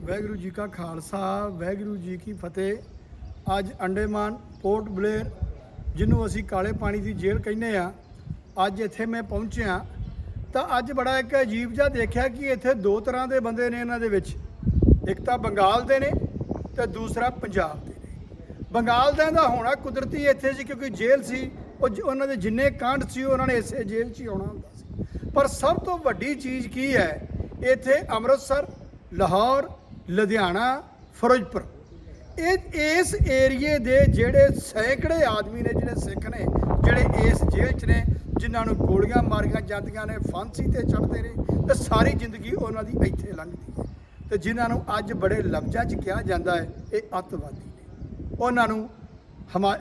ਵਾਹਿਗੁਰੂ ਜੀ ਕਾ ਖਾਲਸਾ, ਵਾਹਿਗੁਰੂ ਜੀ ਕੀ ਫਤਿਹ। ਅੱਜ Andaman port Blair, ਜਿਹਨੂੰ ਅਸੀਂ ਕਾਲੇ ਪਾਣੀ ਦੀ ਜੇਲ੍ਹ ਕਹਿੰਦੇ ਆ ਅੱਜ ਇੱਥੇ ਮੈਂ ਪਹੁੰਚਿਆ। ਤਾਂ ਅੱਜ ਬੜਾ ਇੱਕ ਅਜੀਬ ਜਿਹਾ ਦੇਖਿਆ ਕਿ ਇੱਥੇ ਦੋ ਤਰ੍ਹਾਂ ਦੇ ਬੰਦੇ ਨੇ ਇਹਨਾਂ ਦੇ ਵਿੱਚ। ਇੱਕ ਤਾਂ ਬੰਗਾਲ ਦੇ ਨੇ ਤੇ ਦੂਸਰਾ ਪੰਜਾਬ ਦੇ ਨੇ। ਬੰਗਾਲ ਦਾ ਦਾ ਹੋਣਾ ਕੁਦਰਤੀ ਇੱਥੇ ਸੀ ਕਿਉਂਕਿ ਜੇਲ੍ਹ ਸੀ, ਉਹ ਉਹਨਾਂ ਦੇ ਜਿੰਨੇ ਕਾਂਡ ਸੀ, ਉਹਨਾਂ ਨੇ ਇਸੇ ਜੇਲ੍ਹ 'ਚ ਹੀ ਆਉਣਾ ਹੁੰਦਾ ਸੀ। ਪਰ ਸਭ ਤੋਂ ਵੱਡੀ ਚੀਜ਼ ਕੀ ਹੈ, ਇੱਥੇ ਅੰਮ੍ਰਿਤਸਰ, ਲਾਹੌਰ ਲੁਧਿਆਣਾ, ਫਿਰੋਜ਼ਪੁਰ। ਇਹ, ਇਸ ਏਰੀਏ ਦੇ ਜਿਹੜੇ ਸੈਂਕੜੇ ਆਦਮੀ ਨੇ, ਜਿਹੜੇ ਸਿੱਖ ਨੇ, ਜਿਹੜੇ ਇਸ ਜੇਲ੍ਹ 'ਚ ਨੇ, ਜਿਨ੍ਹਾਂ ਨੂੰ ਗੋਲੀਆਂ ਮਾਰੀਆਂ ਜਾਂਦੀਆਂ ਨੇ, ਫਾਂਸੀ ਤੇ ਚੜ੍ਹਦੇ ਨੇ, ਤੇ ਸਾਰੀ ਜ਼ਿੰਦਗੀ ਉਹਨਾਂ ਦੀ ਇੱਥੇ ਲੰਘਦੀ ਹੈ। ਤੇ ਜਿਨ੍ਹਾਂ ਨੂੰ ਅੱਜ ਬੜੇ ਲਫ਼ਜ਼ਾਂ 'ਚ ਕਿਹਾ ਜਾਂਦਾ ਹੈ, ਇਹ ਅੱਤਵਾਦੀ ਨੇ। ਉਹਨਾਂ ਨੂੰ ਹਮਾ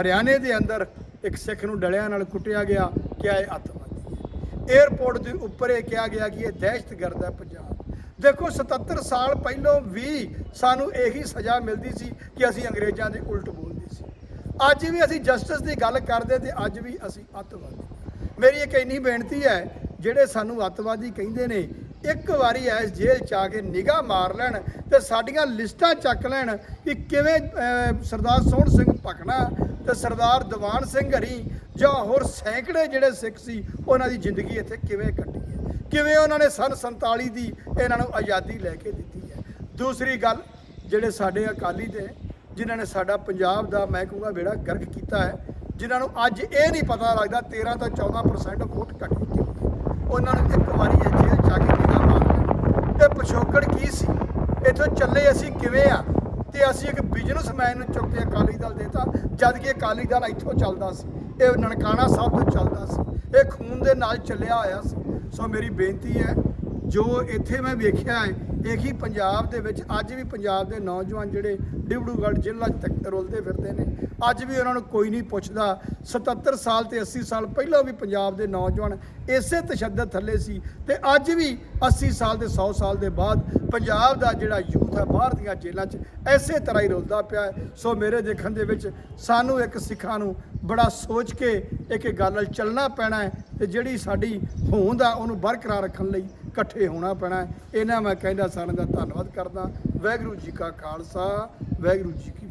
ਹਰਿਆਣੇ ਦੇ ਅੰਦਰ ਇੱਕ ਸਿੱਖ ਨੂੰ ਡਲਿਆਂ ਨਾਲ ਕੁੱਟਿਆ ਗਿਆ ਕਿ ਇਹ ਅੱਤਵਾਦੀ ਹੈ। 에ਅਰਪੋਰਟ ਦੇ ਉੱਪਰ ਇਹ ਕਿਹਾ ਗਿਆ ਕਿ ਇਹ ਦਹਿਸ਼ਤਗਰਦ ਹੈ ਪੰਜਾਬ। ਦੇਖੋ 77 ਸਾਲ ਪਹਿਲਾਂ ਵੀ ਸਾਨੂੰ ਇਹੀ ਸਜ਼ਾ ਮਿਲਦੀ ਸੀ ਕਿ ਅਸੀਂ ਅੰਗਰੇਜ਼ਾਂ ਦੇ ਉਲਟ ਬੋਲਦੇ ਸੀ। ਅੱਜ ਵੀ ਅਸੀਂ ਜਸਟਿਸ ਦੀ ਗੱਲ ਕਰਦੇ ਤੇ ਅੱਜ ਵੀ ਅਸੀਂ ਅੱਤਵਾਦੀ ਮੇਰੀ ਇੱਕ ਇੰਨੀ ਬੇਨਤੀ ਹੈ, ਜਿਹੜੇ ਸਾਨੂੰ ਅੱਤਵਾਦੀ ਕਹਿੰਦੇ ਨੇ, ਇੱਕ ਵਾਰੀ ਇਸ ਜੇਲ੍ਹ ਚ ਆ ਕੇ ਨਿਗਾਹ ਮਾਰ ਲੈਣ ਤੇ ਸਾਡੀਆਂ ਲਿਸਟਾਂ ਚੱਕ ਲੈਣ ਕਿ ਕਿਵੇਂ ਸਰਦਾਰ ਸੋਹਣ ਸਿੰਘ ਭਕਨਾ ਤੇ ਸਰਦਾਰ ਦੀਵਾਨ ਸਿੰਘ ਹਰੀ ਜਾਂ ਹੋਰ ਸੈਂਕੜੇ ਜਿਹੜੇ ਸਿੱਖ ਸੀ, ਉਹਨਾਂ ਦੀ ਜ਼ਿੰਦਗੀ ਇੱਥੇ ਕਿਵੇਂ ਕੱਟੀ ਹੈ। ਕਿਵੇਂ ਉਹਨਾਂ ਨੇ ਸਨ 47 ਦੀ ਇਹਨਾਂ ਨੂੰ ਆਜ਼ਾਦੀ ਲੈ ਕੇ ਦਿੱਤੀ ਹੈ? ਦੂਸਰੀ ਗੱਲ, ਜਿਹੜੇ ਸਾਡੇ ਅਕਾਲੀ ਦੇ, ਜਿਨ੍ਹਾਂ ਨੇ ਸਾਡਾ ਪੰਜਾਬ ਦਾ ਮੈਂ ਕਹੂੰਗਾ ਬੇੜਾ ਗਰਕ ਕੀਤਾ ਹੈ, ਜਿਨ੍ਹਾਂ ਨੂੰ ਅੱਜ ਇਹ ਨਹੀਂ ਪਤਾ ਲੱਗਦਾ 13 ਤੋਂ 14% ਵੋਟ ਘਟੀ ਕਿਉਂ ਹੈ। ਉਹਨਾਂ ਨੂੰ ਇੱਕ ਵਾਰੀ ਇਹ ਜੇਲ੍ਹ ਜਾ ਕੇ ਨਿਗਾਹ ਮਾਰ ਤੇ ਪਿਛੋਕੜ ਕੀ ਸੀ? ਇੱਥੋਂ ਚੱਲੇ ਅਸੀਂ ਕਿਵੇਂ ਆ? ਤੇ ਅਸੀਂ ਇੱਕ ਬਿਜ਼ਨਸਮੈਨ ਨੂੰ ਚੁੱਕ ਕੇ ਅਕਾਲੀ ਦਲ ਦੇਤਾ, ਜਦ ਕਿ ਅਕਾਲੀ ਦਲ ਇੱਥੋਂ ਚੱਲਦਾ ਸੀ। ਇਹ ਨਨਕਾਣਾ ਸਾਹਿਬ ਤੋਂ ਚੱਲਦਾ ਸੀ। ਇਹ ਖੂਨ ਦੇ ਨਾਲ ਚੱਲਿਆ ਹੋਇਆ ਸੀ। ਸੋ ਮੇਰੀ ਬੇਨਤੀ ਹੈ ਜੋ ਇੱਥੇ ਮੈਂ ਵੇਖਿਆ ਹੈ ਇਹੀ ਪੰਜਾਬ ਦੇ ਵਿੱਚ ਅੱਜ ਵੀ ਪੰਜਾਬ ਦੇ ਨੌਜਵਾਨ ਜਿਹੜੇ ਡਿਬੜੂਗੜ੍ਹ ਜ਼ਿਲ੍ਹਾ 'ਚ ਤੱਕ ਰੁਲਦੇ ਫਿਰਦੇ ਨੇ। ਅੱਜ ਵੀ ਉਹਨਾਂ ਨੂੰ ਕੋਈ ਨਹੀਂ ਪੁੱਛਦਾ। 77 ਸਾਲ ਤੇ 80 ਸਾਲ ਪਹਿਲਾਂ ਵੀ ਪੰਜਾਬ ਦੇ ਨੌਜਵਾਨ ਇਸੇ ਤਸ਼ੱਦਦ ਥੱਲੇ ਸੀ ਤੇ ਅੱਜ ਵੀ 80 ਸਾਲ ਤੇ 100 ਸਾਲ ਦੇ ਬਾਅਦ ਪੰਜਾਬ ਦਾ ਜਿਹੜਾ ਯੂਥ ਹੈ ਬਾਹਰ ਦੀਆਂ ਜੇਲ੍ਹਾਂ 'ਚ ਐਸੇ ਤਰ੍ਹਾਂ ਹੀ ਰੁਲਦਾ ਪਿਆ ਹੈ। ਸੋ ਮੇਰੇ ਦੇਖਣ ਦੇ ਵਿੱਚ ਸਾਨੂੰ ਇੱਕ ਸਿੱਖਾਂ ਨੂੰ ਬੜਾ ਸੋਚ ਕੇ ਇੱਕ ਗੱਲ ਚੱਲਣਾ ਪੈਣਾ ਹੈ ਤੇ ਜਿਹੜੀ ਸਾਡੀ ਹੋਂਦ ਆ ਉਹਨੂੰ ਬਰਕਰਾਰ ਰੱਖਣ ਲਈ ਇਕੱਠੇ ਹੋਣਾ ਪੈਣਾ ਇਹਨਾਂ ਮੈਂ ਕਹਿੰਦਾ ਸਾਰਿਆਂ ਦਾ ਧੰਨਵਾਦ ਕਰਦਾ। ਵਾਹਿਗੁਰੂ ਜੀ ਕਾ ਖਾਲਸਾ, ਵਾਹਿਗੁਰੂ ਜੀ ਕੀ